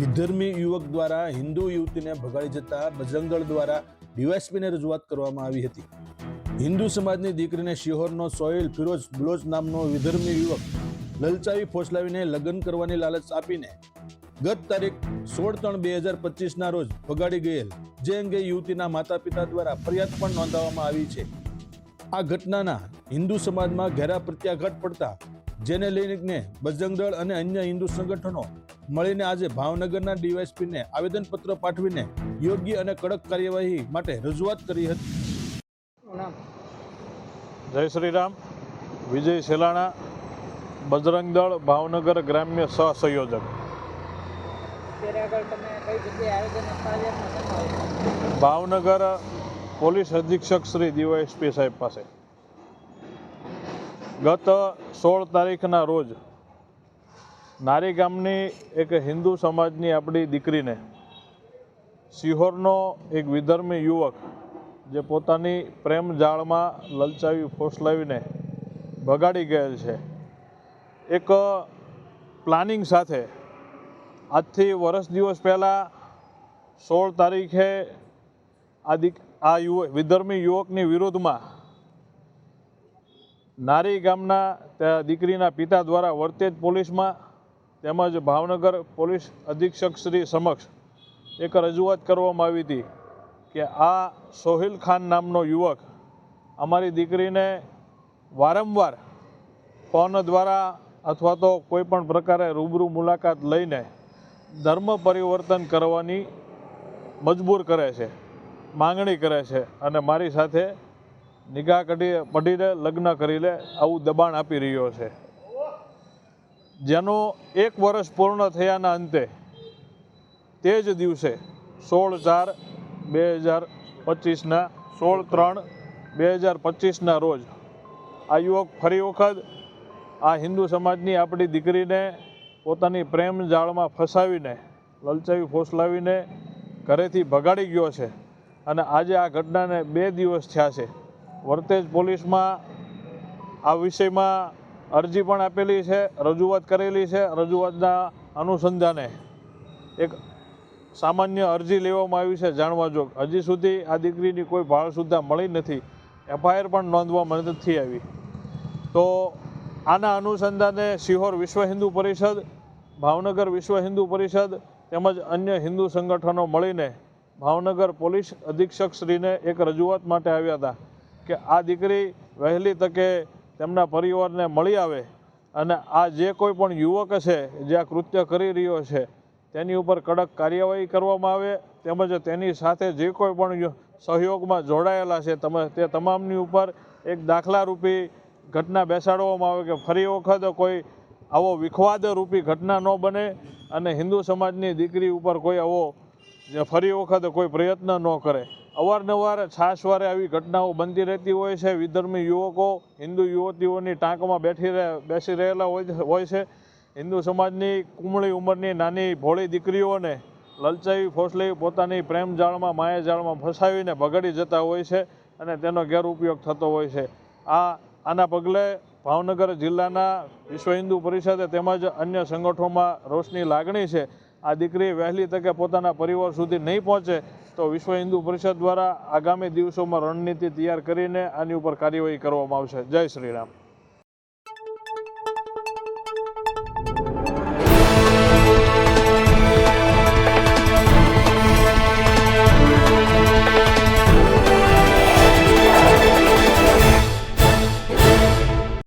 વિધર્મી યુવક દ્વારા હિન્દુ યુવતીને ભગાડી જતા બજરંગદળ દ્વારા ડીવાયસપીને રજૂઆત કરવામાં આવી હતી. હિન્દુ સમાજની દીકરીને શિહોરનો સોહેલ ફિરોઝ બ્લોજ નામનો વિધર્મી યુવક લલચાવી ફોસલાવીને લગ્ન કરવાની લાલચ આપીને ગત તારીખ સોળ ત્રણ બે હજાર પચીસના રોજ ભગાડી ગયેલ, જે અંગે યુવતીના માતા પિતા દ્વારા ફરિયાદ પણ નોંધાવવામાં આવી છે. આ ઘટનાના હિન્દુ સમાજમાં ઘેરા પ્રત્યાઘાત પડતા જેને લઈને બજરંગ દળ અને અન્ય હિન્દુ સંગઠનો મળીને આજે ભાવનગરના ડીવાયસપીને આવેદનપત્ર પાઠવીને યોગ્ય અને કડક કાર્યવાહી માટે રજૂઆત કરી હતી. જય શ્રી રામ વિજય સેલાણા બજરંગ દળ ભાવનગર ગ્રામ્ય સહસંયોજક? ભાવનગર પોલીસ અધિક્ષક શ્રી ડીવાયએસપી સાહેબ પાસે. ગત સોળ તારીખના રોજ નારી ગામની એક હિન્દુ સમાજની આપણી દીકરીને સિહોરનો એક વિધર્મી યુવક જે પોતાની પ્રેમ જાળમાં લલચાવી, ફોસલાવીને ભગાડી ગયેલ છે. એક પ્લાનિંગ સાથે આજથી વર્ષ દિવસ પહેલાં સોળ તારીખે આ દીક, આ યુવક વિધર્મી યુવકની વિરોધમાં નારી ગામના દીકરીના પિતા દ્વારા વર્તેજ પોલીસમાં તેમજ ભાવનગર પોલીસ અધિક્ષક શ્રી સમક્ષ એક રજૂઆત કરવામાં આવી હતી કે આ સોહિલ ખાન નામનો યુવક અમારી દીકરીને વારંવાર ફોન દ્વારા અથવા તો કોઈપણ પ્રકારે રૂબરૂ મુલાકાત લઈને ધર્મ પરિવર્તન કરવાની મજબૂર કરે છે, માંગણી કરે છે અને મારી સાથે નિગાહ કઢી પઢીને લગ્ન કરી લે આવું દબાણ આપી રહ્યો છે. જેનો એક વર્ષ પૂર્ણ થયાના અંતે તે જ દિવસે સોળ ચાર બે હજાર પચીસના, સોળ ત્રણ બે હજાર પચીસના રોજ આ યુવક ફરી વખત આ હિન્દુ સમાજની આપણી દીકરીને પોતાની પ્રેમ જાળમાં ફસાવીને, લલચાવી ફોસલાવીને ઘરેથી ભગાડી ગયો છે. અને આજે આ ઘટનાને બે દિવસ થયા છે. વર્તેજ પોલીસમાં આ વિષયમાં અરજી પણ આપેલી છે, રજૂઆત કરેલી છે. રજૂઆતના અનુસંધાને એક સામાન્ય અરજી લેવામાં આવી છે જાણવા જોગ. હજી સુધી આ દીકરીની કોઈ ભાળ સુદ્ધા મળી નથી. એફઆઈઆર પણ નોંધવામાં નથી આવી. તો આના અનુસંધાને સિહોર વિશ્વ હિન્દુ પરિષદ, ભાવનગર વિશ્વ હિન્દુ પરિષદ તેમજ અન્ય હિન્દુ સંગઠનો મળીને ભાવનગર પોલીસ અધિક્ષક શ્રીને એક રજૂઆત માટે આવ્યા હતા. કે આ દીકરી વહેલી તકે તેમના પરિવારને મળી આવે અને આ જે કોઈ પણ યુવક છે, જે આ કૃત્ય કરી રહ્યો છે, તેની ઉપર કડક કાર્યવાહી કરવામાં આવે તેમજ તેની સાથે જે કોઈ પણ સહયોગમાં જોડાયેલા છે, તમે, તે તમામની ઉપર એક દાખલારૂપી ઘટના બેસાડવામાં આવે કે ફરી વખત કોઈ આવો વિખવાદરૂપી ઘટના ન બને અને હિન્દુ સમાજની દીકરી ઉપર કોઈ આવો ફરી વખત કોઈ પ્રયત્ન ન કરે. અવારનવાર છાશવારે આવી ઘટનાઓ બનતી રહેતી હોય છે. વિધર્મી યુવકો, હિન્દુ યુવતીઓની ટાંકમાં બેઠી બેસી રહેલા હોય છે હિન્દુ સમાજની કુમળી ઉંમરની નાની ભોળી દીકરીઓને લલચાવી, ફોસલાવી પોતાની પ્રેમ જાળમાં, માયા જાળમાં ફસાવીને ભગાડી જતા હોય છે અને તેનો ગેરઉપયોગ થતો હોય છે. આ, આના પગલે ભાવનગર જિલ્લાના વિશ્વ હિન્દુ પરિષદે તેમજ અન્ય સંગઠનોમાં રોષની લાગણી છે. આ દીકરી વહેલી તકે પોતાના પરિવાર સુધી નહીં પહોંચે. તો વિશ્વ હિન્દુ પરિષદ દ્વારા આગામી દિવસોમાં રણનીતિ તૈયાર કરીને આની ઉપર કાર્યવાહી કરવામાં આવશે. જય શ્રી રામ